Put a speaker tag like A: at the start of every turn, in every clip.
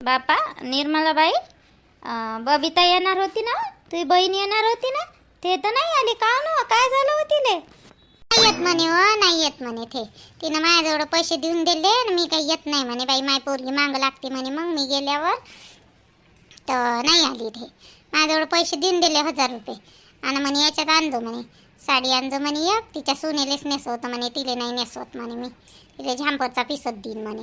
A: बापा निर्मलाबाई बबिता येणार होती ना? तुझी बहीण येणार होती ना? ते तर नाही आली. का हो न काय झालं हो होती
B: नाही येत म्हणे हो नाही येत म्हणे ते. तिनं माझ्याजवळ पैसे देऊन दिले आणि मी काही येत नाही म्हणे. बाई माय पोरगी मागं लागते म्हणे. मग मी गेल्यावर तर नाही आली ते माझ्याजवळ पैसे देऊन दिले हजार रुपये. आणि म्हणे याच्यात आणजो म्हणे. साडी आणजो म्हणे एक. तिच्या सोनेलेच नेसवत म्हणे. तिले नाही नेसवत म्हणे मी. तिले झांपरचा पिसत देईन म्हणे.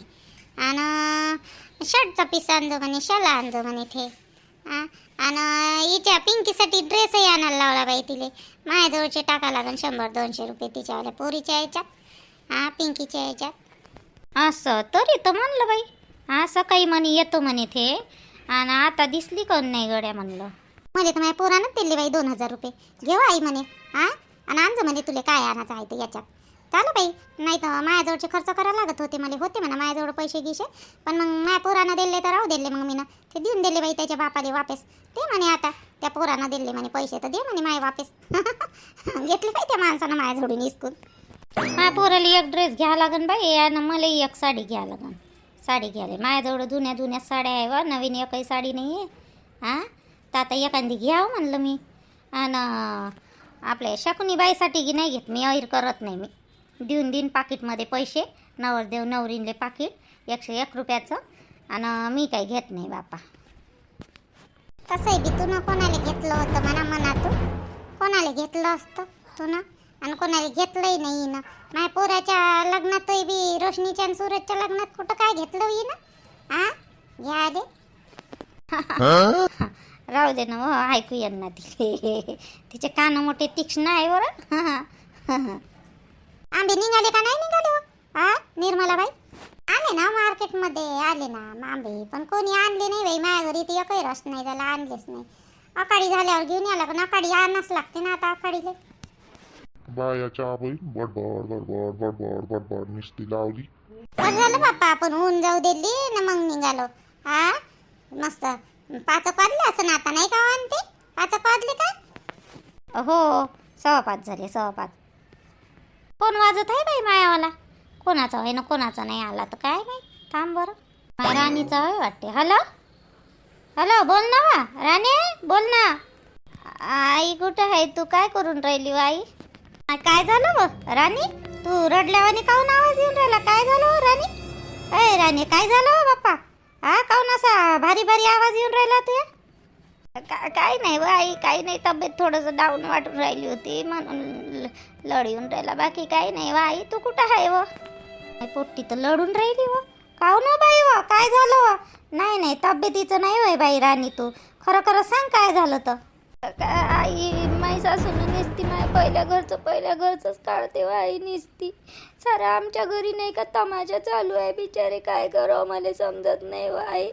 B: आणि शर्टचा पीस आणजो म्हणे शाला आणजो म्हणे ते आणि हिच्या पिंकीसाठी ड्रेसही आणायला लावला बाई तिले. माझ्याजवळचे टाका लागन शंभर दोनशे रुपये तिच्यावाल्या पोरीच्या याच्यात. हा पिंकीच्या याच्यात.
A: असं तरी तर म्हणलं बाई. हा सकाळी म्हणे येतो म्हणे ते आणि आता दिसली कोण नाही गड्या म्हणलं.
B: म्हणजे तर माझ्या पोरानंच दिले बाई दोन हजार रुपये. घेऊ आई म्हणे. हा आणि आणजो म्हणे तुले काय आणायचं आहे ते याच्यात. चालू बाई. नाही तर माझ्याजवळचे खर्च करायला लागत होते मला. होते म्हणा माझ्याजवळ पैसे गिशे. पण मग माझ्या पोरानं दिले तर राहू दिले मग मी ना ते देऊन दिले बाई त्याच्या बापाले वापस. ते म्हणे आता. त्या पोरानं दिले म्हणे पैसे तर दे म्हणे माय वापस. घेतले बाई त्या माणसानं माझ्याजवळून इसकून.
A: माझ्या पोराला एक ड्रेस घ्या लागन बाई आणि मला एक साडी घ्या लागन. साडी घ्यायला. माझ्याजवळ जुन्या जुन्या साड्या आहे व नवीन एकही साडी नाही आहे हां? तर आता एखादी घ्यावं म्हणलं मी. आणि आपल्या शकुनी बाईसाठी की नाही घेत? मी ऐर करत नाही मी. देऊन देऊन पाकिटमध्ये पैसे. नवरदेव नवरींले पाकिट. एकशे एक रुपयाचं. आणि मी काही घेत नाही बापा.
B: तसंही बी तू कोणाला घेतलं होतं म्हणा मनातून? कोणाला घेतलं असतं तू ना आणि कोणाला घेतलंही नाही ना माझ्या पोराच्या लग्नातही बी रोशनीच्या आणि सूरजच्या लग्नात कुठं काय घेतलं होई ना हा घ्या आले
A: राहू दे ना हो ऐकू यांना तिचे कान मोठे तीक्ष्ण आहे बरं.
B: आंबे निघाले का नाही निघाले? हो हा निर्मला बाई आले ना मार्केटमध्ये आले ना. आंबे पण कोणी आणले नाही बाई. माझ्या घरी ते एकही रस नाही त्याला आणलेच नाही. आकाडी झाल्यावर घेऊन याला पण आकाडी आणच लागते ना आता आकाडीले
C: बाया चहा बाई बडबड बडबड बडबड बडबड नुसती लावली.
B: बरं झालं बाप्पा आपण होऊन जाऊ दिली ना मग निघालो. हा मस्त. पाच वाजले असं ना आता नाही का हो आणते पाच वाजले का?
A: हो सव्वा पाच झाले सव्वा पाच. कोण वाजत आहे बाई मायावाला. कोणाचा आहे ना कोणाचा नाही आला तर काय नाही थांब बरं. माया राणीचा आहे वाटते. हॅलो? हॅलो बोल ना वा राणी बोल ना. आई कुठं आहे? तू काय करून राहिली हो आई? काय झालं व राणी तू रडल्यावाने काहून आवाज येऊन राहिला? काय झालं हो राणी? अय राणी काय झालं हो बाप्पा? हा काहून असा भारी भारी आवाज येऊन राहिला तुया? का काय नाही व आई काही नाही. तब्येत थोडंसं डाऊन वाटून राहिली होती. म्हणून लढ येऊन राहिला. बाकी काही नाही व आई तू कुठं आहे व? आई पोट्टी तर लढून राहिली व. काहून हो बाई व? काय झालं व? नाही नाही तब्येतीचं नाही होय बाई राणी तू. खरं खरं सांग काय झालं तर. आई माई सासून निसती माझ्या पहिल्या घरचं पहिल्या घरचंच काढते व आई निसती. सारं आमच्या घरी नाही का तमाशा चालू आहे? बिचारे काय करावं मला समजत नाही व आई.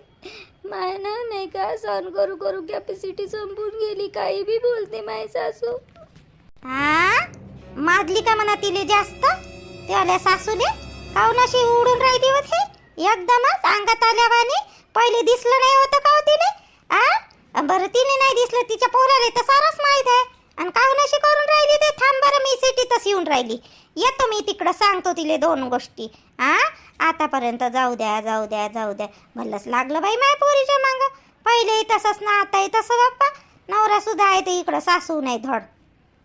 A: माय ना नाही का सहन करू करू कॅपॅसिटी संपून गेली काही बी बोलते माय सासू. हा माजली का म्हणा तिले जास्त? त्याला सासूले? काऊन अशी उडून राहिली होती एकदमच अंगात आल्यावाने पहिले दिसलं नाही होतं का हो तिने आ? बरं तिने नाही दिसलं. तिच्या पोराला तर सारंच माहीत आहे. आणि काऊन अशी करून राहिली ते? थांब बरं मी सिटीतच येऊन राहिली. येतो मी तिकडं सांगतो तिले दोन गोष्टी. आ? आतापर्यंत जाऊ द्या जाऊ द्या जाऊ द्या. भल्लच लागलं बाई माझ्या पोरीच्या मागं. पहिलेही तसंच ना आताही तसं बाप्पा. नवरा सुद्धा आहे ते इकडं सासू नाही धड.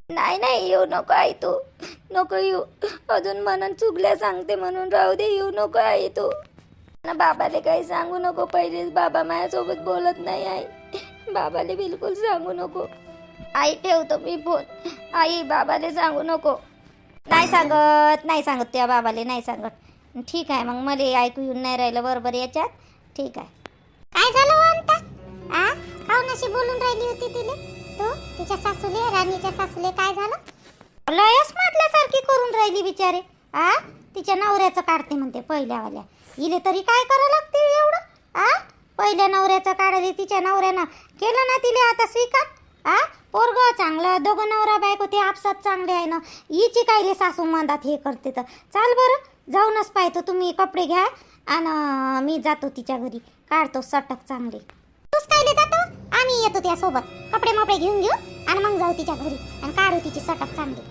A: नाही नाही येऊ नको आई तू. नको येऊ. अजून म्हणून चुकल्या सांगते म्हणून राहू दे येऊ नको आई तू. ना बाबाले काही सांगू नको पहिलेच बाबा माझ्यासोबत बोलत नाही आई. बाबाले बिलकुल सांगू नको. आई ठेवतो मी फोन. आई बाबाले सांगू नको. नाही सांगत नाही सांगत त्या बाबाले नाही सांगत. ठीक आहे मग मला ऐकू येऊन नाही राहिलं बरोबर याच्यात. ठीक आहे.
B: काय झालं हो आ? काऊन अशी बोलून राहिली होती तिने तू? तिच्या सासूले राणीच्या सासूले काय झालं?
A: लयच म्हटल्यासारखी करून राहिली बिचारे. आ? तिच्या नवऱ्याचं काढते म्हणते पहिल्यावाल्या. इले तरी काय करावं लागते एवढं? आ? पहिल्या नवऱ्याचं काढले तिच्या नवऱ्यानं केलं ना तिले आता स्वीकार? आ? पोरग चांगलं दोघं नवरा बायको ते आपसात चांगले आहे ना. हिची काय रे सासू मांदात हे करते तर? चाल बरं जाऊनच पाहतो तुम्ही कपडे घ्या आणि मी जातो तिच्या घरी. काढतो सटक चांगले.
B: तूच काय जातो आम्ही येतो त्यासोबत. कपडे मपडे घेऊन घेऊ आणि मग जाऊ तिच्या घरी. आणि काढू तिची सटक चांगली.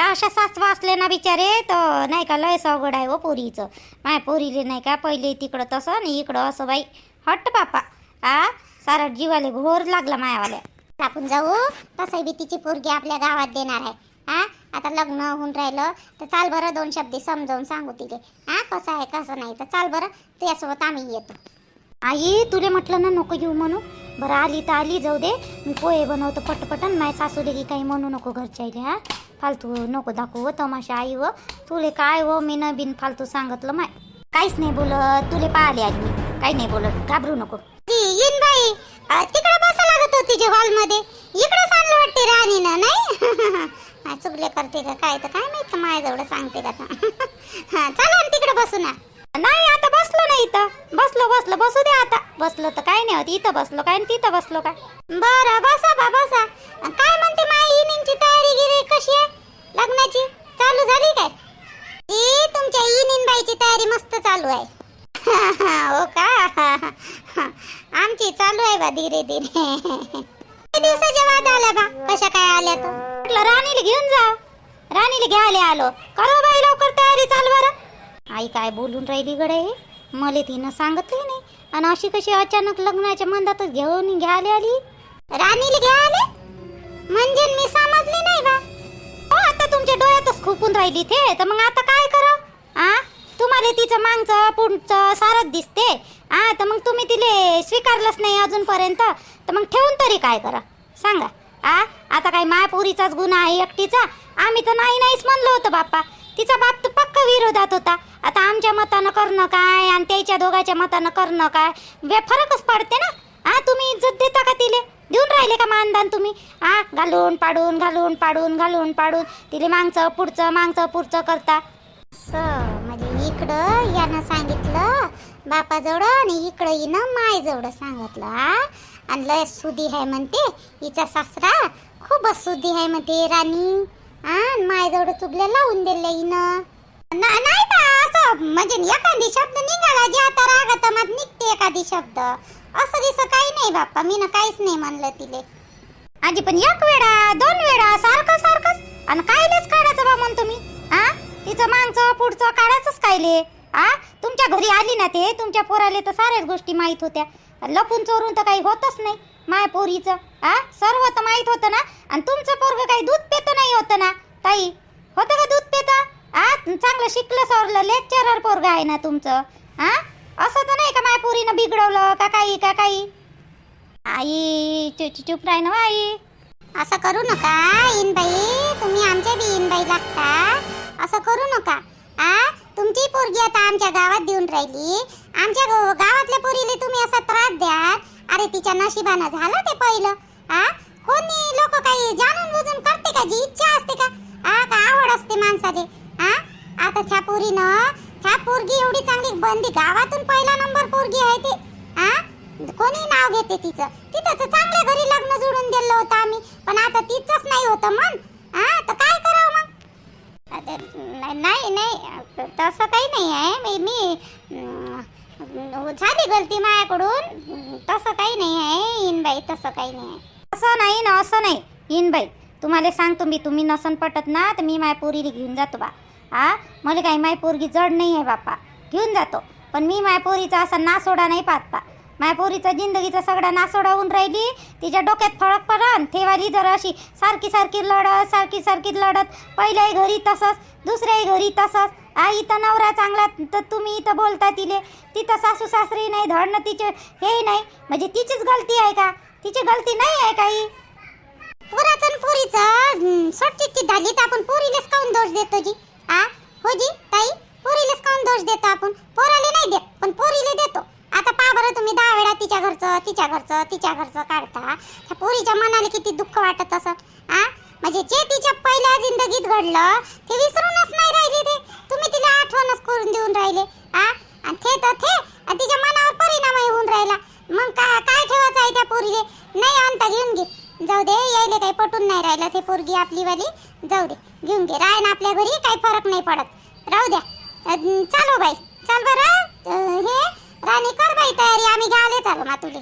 A: अशा सासवा असले ना बिचारे तर नाही का लय अवघड आहे हो पोरीचं. माय पोरीले नाही का पहिले तिकडं तसं आणि इकडं असं बाई. हट्ट बापा. आ? सारा जीवाले घोर लागला मायावाल्या.
B: आपण जाऊ हो. तसंही बी तिची पोरगी आपल्या गावात देणार आहे. हा आता लग्न होऊन राहिलं तर चाल बरं दोन शब्द समजावून सांगू तिले. हा कसं आहे कसं नाही तर चाल बरं. तुझ्यासोबत आम्ही येतो.
A: आई तुले म्हटलं ना नको घेऊ म्हणू बरं आली तर आली जाऊ दे. मी पोहे बनवतो पटपटन. माय सासूले की काही म्हणू नको घरच्या आईले हा. फालतू नको दाखवू व तमाशा आई व तुले काय व मी न बिन फालतू सांगितलं माय. काहीच नाही बोलत. तुले पाहिले आली मी. काही नाही बोलत. घाबरू नको.
B: येईन बाई. तिकडे बसा लागत होती जे हॉलमध्ये. इकडे सांगलं वाटते राणीनं नाही? चुकले करते का काय तर काय माहीत माझ्या माझ्याजवळ सांगते का? तर. चला ना तिकडे बसू ना.
A: नाही आता बसलो ना इथं. बसलो बसलो. बसू दे आता. बसलो तर काय नाही होत. इथं बसलो काय आणि तिथं बसलो काय?
B: बरं बसा बा बसा. काय म्हणते माझी इनिंगची तयारी गिरी कशी आहे? लग्नाची? चालू झाली काय? तुमच्या इनिन बाईची तयारी मस्त चालू आहे. हो का? आमची चालू आहे बा धीरे धीरे. दिवसाच्या वाद आल्या बा? कशा काय आल्या तर?
A: म्हटलं राणीला घेऊन जा. राणीला घ्यायला आलो. करो बाई लवकर तयारी चाल बरं. आई काय बोलून राहिली गडे मला तिनं सांगितलं नाही. आणि अशी कशी अचानक लग्नाच्या मंदातच घेऊन घ्यायला आली?
B: राणीला घ्या म्हणजे मी समजले नाही बा.
A: हो आता तुमच्या डोळ्यातच खुपून राहिली ते. तर मग आता काय करा? आ? तुम्हाला तिचं मागचं पुढचं सारच दिसते. आ तर मग तुम्ही तिले स्वीकारलंच नाही अजूनपर्यंत. तर मग ठेवून तरी काय करा? सांगा. आ? आता काय मायापुरीचाच गुन्हा आहे एकटीचा? आम्ही तर नाही नाहीच म्हणलो होतं बाप्पा. तिचा बाप तर पक्का विरोधात होता. आता आमच्या मतानं करणं काय आणि त्याच्या दोघांच्या मतानं करणं काय? वे फरकच पडते ना? आ तुम्ही इज्जत देता का तिले? देऊन राहिले का मानदान तुम्ही? आ घालून पाडून घालून पाडून घालून पाडून तिले मागचं पुढचं मागचं पुढचं करता.
B: असं म्हणजे इकडं यानं सांगितलं बापाजवळ आणि इकडं हिनं मायजवळ सांगितलं हा? आणि लय सुधी आहे म्हणते हिचा सासरा खूपच सुधी आहे म्हणते राणी. आ मायजवळ चुगल्या लावून दिले हिनं. नाही बा असं म्हणजे एखादी शब्द निघाला जे आता रागात मत निघते एखादी शब्द. असं दिसं काही नाही बाप्पा मी ना काहीच नाही म्हणलं तिले.
A: आजी पण एक वेळा दोन वेळा सारखं सारखंच. आणि कायलेच काढायचं बा म्हणतो मी आ? तिचं मागचं पुढचं काढायचंच कायले. आ? तुमच्या घरी आली ना ते तुमच्या पोराले तर साऱ्याच गोष्टी माहीत होत्या. लपून चोरून तर काही होतच नाही माय पोरीचं. आ? सर्व तर माहीत होतं ना. आणि तुमचं पोरग काही दूध पेतं नाही होतं ना. ताई होतं का दूध पेतं? आ चांगलं शिकलं सवरलं लेक्चरर पोरगा आहे ना तुमचं. आ? असं तर नाही का माय पोरीनं बिघडवलं का काही का काही? आई चु चुप राही ना आई
B: असं करू नका इनबाई तुम्ही आमच्या बी इनबाई लागता. असं करू नका. आ तुमची पोरगी आता आमच्या गावात देऊन राहिली. आमच्या गावातल्या पोरीले तुम्ही असा त्रास द्या अरे तिच्या नशिबानं झालं ते पहिलं. आ? कोणी लोक काही जाणून बुजून करते का? जी इच्छा असते का? आ का आवड असते माणसाले? हा आता त्या पोरीनं त्या पोरगी एवढी चांगली बंदी गावातून पहिला नंबर पोरगी आहे ती. हा कोणी नाव घेते तिचं. तिथं तर चांगल्या घरी लग्न जुळून दिलं होतं आम्ही. पण आता तिचंच नाही होतं मन हा तर काय करावं मग? नाही नाही नाही, तसं काही नाही आहे. मी मी झाली गलती माझ्याकडून तसं काही नाही आहे इनबाई तसं काही नाही आहे.
A: असं नाही ना असं नाही येईन बाई तुम्हाला सांगतो मी तुम्ही नसन पटत ना तर मी माय पोरीला घेऊन जातो बा. हा मला काही माय पोरगी जड नाही आहे बापा घेऊन जातो. पण मी माय पोरीचा असा नासोडा नाही पाहत पा माय पोरीचा जिंदगीचा सगळा नासोडा होऊन राहिली तिच्या डोक्यात फळक पडन ठेवाली जर अशी सारखी सारखी लढत सारखी सारखी लढत पहिल्याही घरी तसंच दुसऱ्याही घरी तसंच. आ इथं नवरा चांगला तर तुम्ही इथं बोलता तिले. तिथं सासू सासरी नाही धडणं तिचे हे नाही. म्हणजे तिचीच गलती आहे का? तिची गलती नाही आहे काही?
B: पोराचं आणि पोरीचं सोटचिट्टी झाली तर आपण पोरीलाच काऊन दोष देतो जी? आ? हो जी ताई पोरीलाच काऊन दोष देतो आपण? पोराले नाही देत पण पोरीले देतो. आता पहा बरं तुम्ही दहा वेळा तिच्या घरचं तिच्या घरचं तिच्या घरचं काढता. त्या पोरीच्या मनाला किती दुःख वाटत असं? आ? म्हणजे जे तिच्या पहिल्या जिंदगीत घडलं ते विसरूनच नाही राहिले ते. तुम्ही तिला आठवणच करून देऊन राहिले. आ? आणि ते तर थे आणि तिच्या मनावर परिणाम होऊन राहिला. मग काय काय ठेवायचं आहे त्या पोरीले? नाही आणता घेऊन घे. जाऊ दे यायले काही पटून नाही राहिलं ते पोरगी आपलीवाली. जाऊ दे घेऊन घे. राय ना आपल्या घरी काही फरक नाही पडत. राहू द्या. चालो हो बाई. चाल बरं. हे राणी कर बाई तयारी. आम्ही घ्यायला चालू ना तुले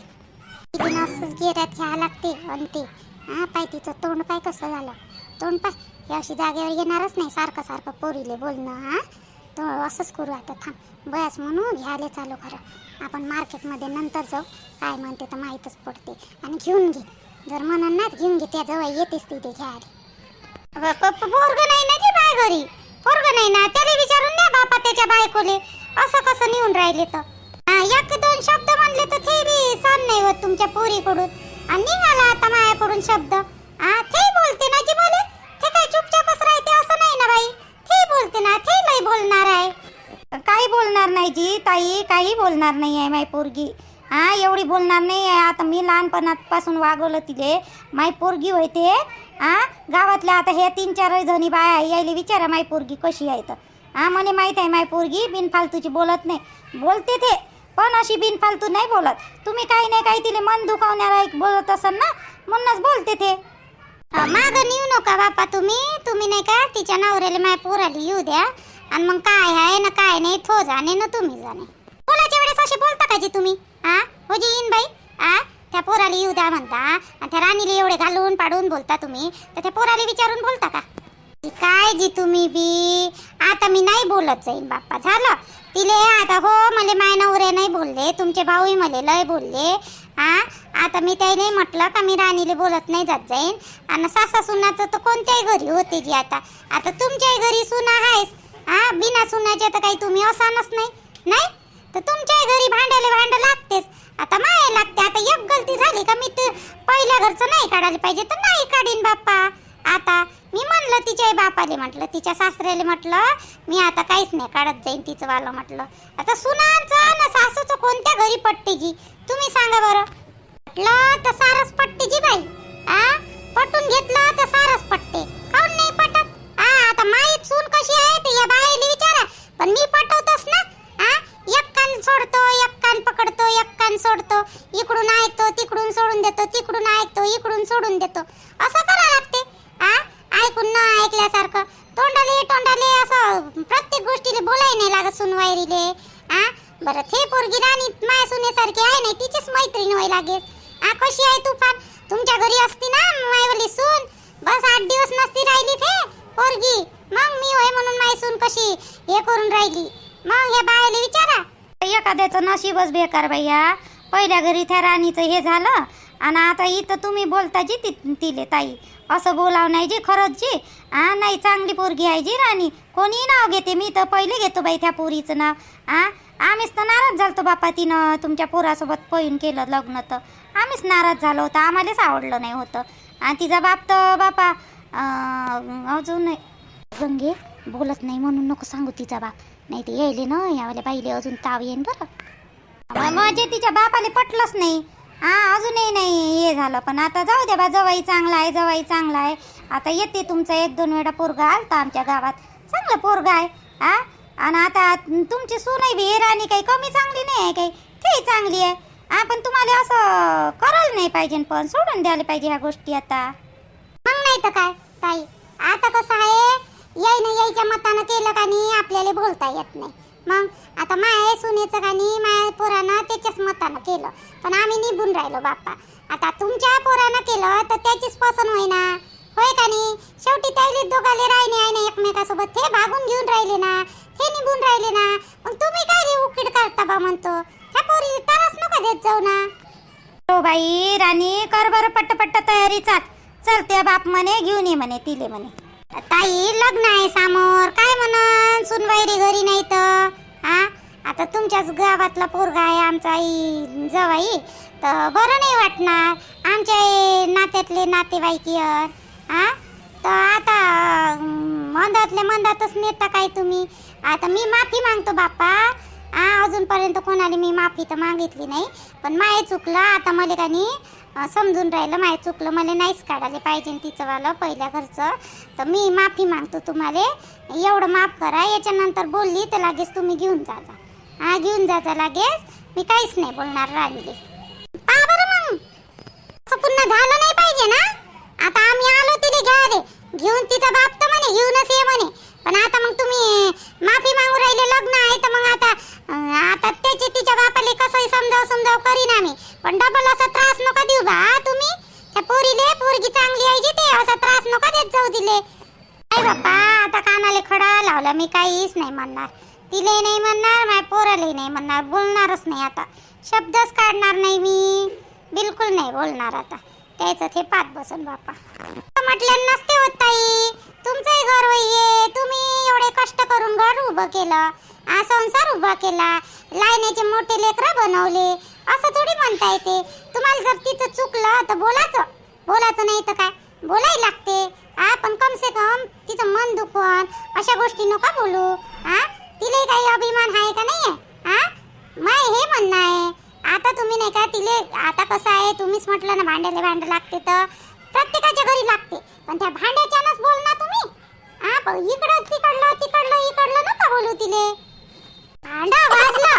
B: असंच गेऱ्यात घ्यावं लागते आणि ते. हा पाय तिचं तोंड पाय कसं झालं. तोंड पाय. हे अशी जागेवर येणारच नाही सारखं सारखं पोरीले बोलणं हा. तो असंच करू आता थांब. बयाच म्हणून घ्यायला चालू खरं आपण मार्केटमध्ये नंतर जाऊ. काय म्हणते तर माहीतच पडते. आणि घेऊन घे. जर मनात घेऊन घे त्या जवळ येतेच तिथे घ्यायला. पोरग नाही ना की बाय घरी? पोरग नाही ना? त्याला विचारून द्या बापा त्याच्या बायकोले. असं कसं नेऊन राहिले तर? हा, एक दोन शब्द म्हणले तर ते बी सहन नाही होत तुमच्या पोरीकडून. आणि निघाला आता माझ्याकडून शब्द. हा ते बोलते ना जी बोले ते काय चुपचापच राहते असं नाही ना बाई? ते बोलते ना ते लई बोलणार आहे.
A: काही बोलणार नाही जी ताई काही बोलणार नाही आहे माय पोरगी. हा एवढी बोलणार नाही आहे आता मी लहानपणापासून वागवलं तिले. माय पोरगी होते. हा गावातल्या आता हे तीन चार जणी बाया यायले विचारा माय पोरगी कशी आहे तर. हा मला माहीत आहे माय पोरगी बिनफालतूची बोलत नाही. बोलते ते पण अशी बिनफालतू नाही बोलत. तुम्ही काही नाही काही तिले मन दुखावणारा एक बोलत असाल ना म्हणूनच बोलते ते.
B: माग नेऊ नका बापा तुम्ही. तुम्ही नाही का तिच्या नवऱ्याला माय पोराला येऊ द्या. आणि मग काय आहे ना काय नाही थो जाणे ना तुम्ही जाणे. कोणाच्या वेळेस असे बोलता का जी तुम्ही? हा हो जी येईन बाई. आ? त्या पोराला येऊ द्या म्हणता. आणि त्या राणीला एवढे घालून पाडून बोलता तुम्ही. तर त्या पोराला विचारून बोलता का? काय जी तुम्ही बी? आता मी नाही बोलत जाईन बाप्पा. झालं? तिले आता हो मला माय नवरे नाही बोलले. तुमचे भाऊही मला लय बोलले. आ? आता मी त्याने म्हटलं का मी राणीले बोलत नाही जात जाईन आणि सासा सुनाचं तर कोणत्याही घरी होते जी आता. आता तुमच्याही घरी सुना आहेस हा बिना सुनाचे तर काही तुम्ही असानच नाही. नाही? तर तुमच्याही घरी भांडले भांड लागतेच. आता माय लागते. आता एक गलती झाली का मी पहिल्या घरचं नाही काढायला पाहिजे तर नाही काढीन बाप्पा. आता मी म्हणलं तिच्या बापाले म्हटलं तिच्या सासऱ्याला म्हटलं मी आता काहीच नाही काढत जाईन तिचं वालं म्हटलं. आता सुनाचं ना सासूचं कोणत्या घरी पटते जी तुम्ही सांगा बरं. म्हटलं तर सारस पटते जी बाई. आ? पटून घेतलं तर सारस पटते काऊन नाही पटत? आ आता माहीत सून कशी आहे ते या बाईला विचारा. पण मी पटवतच ना. एक कान सोडतो एक कान पकडतो एक कान सोडतो. इकडून ऐकतो तिकडून सोडून देतो तिकडून ऐकतो इकडून सोडून देतो. असं करावं लागते आ? ऐकून न ऐकल्यासारखं. तोंडाले तोंडाले असं प्रत्येक गोष्टीले बोलाय नाही लागत सुनवायरीले आ? बरं थे पोरगी राणी माया सुनेसारखी आहे नाही तिचीच मैत्रीण व्हाय लागेल. आ कशी आहे तू तुफान? तुमच्या घरी असती ना मायवली सून? बस आठ दिवस नसती राहिली थे पोरगी. मग मी होय म्हणून माय सून कशी हे करून राहिली. मग या बायले विचारा.
A: एखाद्याचं नशीबच बेकार भैया. पहिल्या घरी त्या राणीचं हे झालं आणि आता इथं तुम्ही बोलता जी ति तिले ताई. असं बोलाव नाही जी खरंच जी. आ नाही चांगली पोरगी आहे जी राणी. कोणी नाव घेते? मी तर पहिले घेतो बाई त्या पोरीचं नाव. आ आम्हीच तर नाराज झालतो बापा तिनं तुमच्या पोरासोबत पळून केलं लग्न तर. आम्हीच नाराज झालो होतं. आम्हालाच आवडलं नाही होतं. आणि तिचा बाप तर बापा अजून गंगे बोलत नाही म्हणून नको सांगू तिचा बाप. नाही ते यायले ना यावाल्या बाईले अजून ताव येईन बरं. म्हणजे तिच्या बापाले पटलंच नाही. हा अजूनही नाही हे झालं पण आता जाऊ द्या बा जवाई चांगला आहे जवाई चांगला आहे. आता येते तुमचा एक दोन वेळा पोरगा आलता आमच्या गावात. चांगलं पोरगा आहे हा आणि आता तुमची सूनही बी राणी काही कमी चांगली नाही आहे काही? तेही चांगली आहे. हा पण तुम्हाला असं करायला नाही पाहिजे पण सोडून द्यायला पाहिजे ह्या गोष्टी आता.
B: मग नाही तर काय ताई? आता कसं आहे याय ना यायच्या मतानं केलं का नाही आपल्याला बोलता येत नाही. मग आता माय सुनेचं का नाही माय पोरानं त्याच्याच मतानं केलं. पण आम्ही निघून राहिलो बाप्पा. आता तुमच्या पोरानं केलं तर त्याचीच पसंत होईना. होय का नाही? शेवटी त्याले दोघाले राहिले आहे ना एकमेकासोबत ते भागून घेऊन राहिले ना ते निघून राहिले ना. मग तुम्ही काय रे उकीड करता बा म्हणतो? ह्या पोरी तरच नका देत जाऊ ना.
A: हो बाई राणी कर बरं पट्ट पट्ट तयारी चाल चल त्या बाप म्हणे घेऊन ये म्हणे तिले म्हणे.
B: ताई लग्न आहे समोर. काय म्हणन सुनवायरी घरी नाही तर? हा आता तुमच्याच गावातला पोरगा आहे आमचा आई जवाई. तर बरं नाही वाटणार. आमच्या नात्यातले नात्यातले नातेवाईकीयर हा तर आता अं, मंदातल्या मंदातच नेता काय तुम्ही? आता मी माफी मागतो बाप्पा. हा अजूनपर्यंत कोणाला मी माफी तर मागितली नाही. पण माय चुकलं. आता मला का नाही समजून राहिलं माय चुकलं मला नाहीच काढायला पाहिजे तिचंवालं पहिल्या घरचं. तर मी माफी मागतो तुम्हाला. एवढं माफ करा याच्यानंतर बोलली तर लागेच तुम्ही घेऊन जा जा. हा घेऊन जा जा लागेच. मी काहीच नाही बोलणार राणीले पहा बरं मग. असं पुन्हा झालं नाही पाहिजे ना? आता आम्ही आलो तिने घ्या रे. घेऊन तिचा बाप तर म्हणे घेऊनच ये म्हणे. पण आता मग तुम्ही माफी मागू राहिले लग्न आहे तर मग आता आता त्याचे तिच्या बापाले कसंही समजाव समजाव करीन आम्ही. पण डबल असा त्रास नका देऊ बा तुम्ही. त्या पोरीले पोरगी चांगली आहे जी ते असा त्रास नका देत जाऊ दिले काय बाप्पा आता कानाले खडा लावला मी काहीच नाही म्हणणार. तिले नाही म्हणणार माझ्या पोरालाही नाही म्हणणार बोलणारच नाही आता. शब्दच काढणार नाही मी. बिलकुल नाही बोलणार आता. त्याचं ते पाठ बसन बापा. म्हटलं नसते होत ताई. तुमचंही घर होईये. तुम्ही एवढे कष्ट करून घर उभं केलं. हा संसार उभा केला. लायण्याचे मोठे लेकरं बनवले. असं थोडी म्हणता येते. तुम्हाला जर तिचं चुकलं तर बोलायचं. बोलायचं नाही तर काय? बोलायला लागते. हा पण कम से कम तिचं मन दुखवण. अशा गोष्टी नका बोलू. हा? तिला काही अभिमान आहे हा माय हे म्हणणं आहे आता तुम्ही नाही का तिले आता कसं आहे तुम्हीच म्हटलं ना भांड्याला भांडं लागते तर प्रत्येकाच्या घरी लागते. पण त्या भांड्याच्यानच बोल ना तुम्ही. हा पण इकडं तिकडलं तिकडलं इकडलं नका बोलू तिले. भांड वाजलं.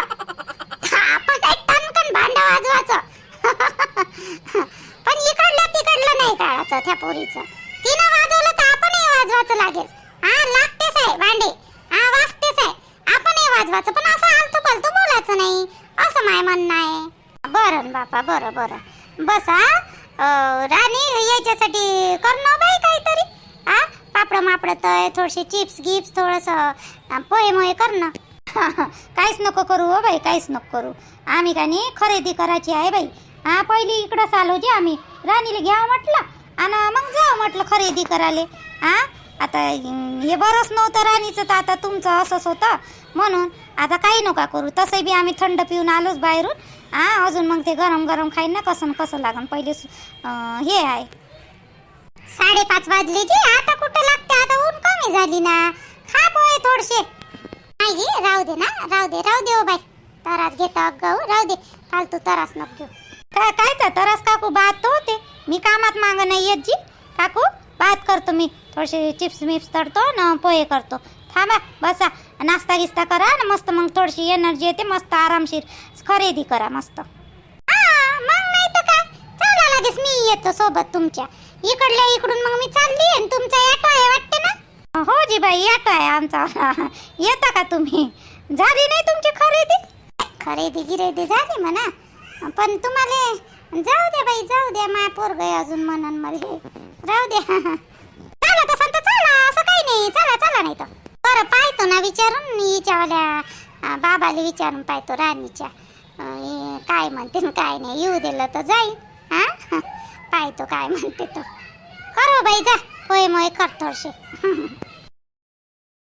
B: आपण काय टनकन भांड वाजवायचं. पण इकडलं तिकडलं नाही काढायचं त्या पोरीचं. तिनं वाजवलं तर आपणही वाजवायचं लागेल. हा लागतेच आहे भांडे. हा वाजतेच आहे. आपणही वाजवायचं. पण असं आलतू पालतू बोलायचं नाही. असं माय म्हणणं आहे. बरं बापा बरं बरं. बसा. राणी याच्यासाठी करणं बाई काहीतरी. हा पापड मापड तय थोडेसे चिप्स गिप्स थोडंसं पोहे मोहे करणं.
A: काहीच नको करू हो बाई काहीच नको करू. आम्ही का नाही खरेदी करायची आहे बाई. हा पहिली इकडंच आलो जे आम्ही. राणीला घ्यावं म्हटलं आणि मग जाऊ म्हटलं खरेदी करायला. हा आता हे बरंच नव्हतं राणीचं तर आता तुमचं असंच होतं. म्हणून आता काही नका करू. तसंही बी आम्ही थंड पिऊन आलोच बाहेरून. हा अजून मग ते गरम गरम खाईन ना कसं कसं लागन. पहिले हे आहे.
B: साडेपाच वाजले जी आता कुठं लागते? आता ऊन कमी झाली ना. खा पोहे थोडसे. नाही राहू दे ना. राहू दे राहू दे ओ बाई. तरास घेतो गहू राहू दे. फालतू तरास नको
A: काय काय तर तरस काकू बात होते. मी कामात माग नाही येत जी. काकू बात करतो मी. थोडेसे चिप्स मिप्स तळतो न पोहे करतो. थांबा बसा. नाश्ता गिस्ता करा ना मस्त. मग थोडीशी एनर्जी येते. मस्त आरामशीर. खरेदी करा मस्त
B: मग नाही तर काय? चला लगेच मी येतो सोबत तुमच्या. इकडल्या इकडून मग मी चालली आणि तुमचा ऑटो आहे वाटते ना?
A: हो जी बाई येतो आहे आमचा. येता का तुम्ही? झाली नाही तुमची खरेदी?
B: खरेदी गिरेदी झाली म्हणा. पण तुम्हाला जाऊ द्या बाई जाऊ द्या माय पोरग अजून म्हणून मला. राहू द्या. चला तसं तर चला असं काही नाही. चला चला नाही तर. बरं पाहतो ना विचारून हिच्यावाल्या अं, बाबाला विचारून पाहतो राणीच्या. काय म्हणते ना काय नाही येऊ दिलं तर जाईल. हा? पाहतो काय म्हणते तो. करो बाई जा. होय मोय कर थोडशी.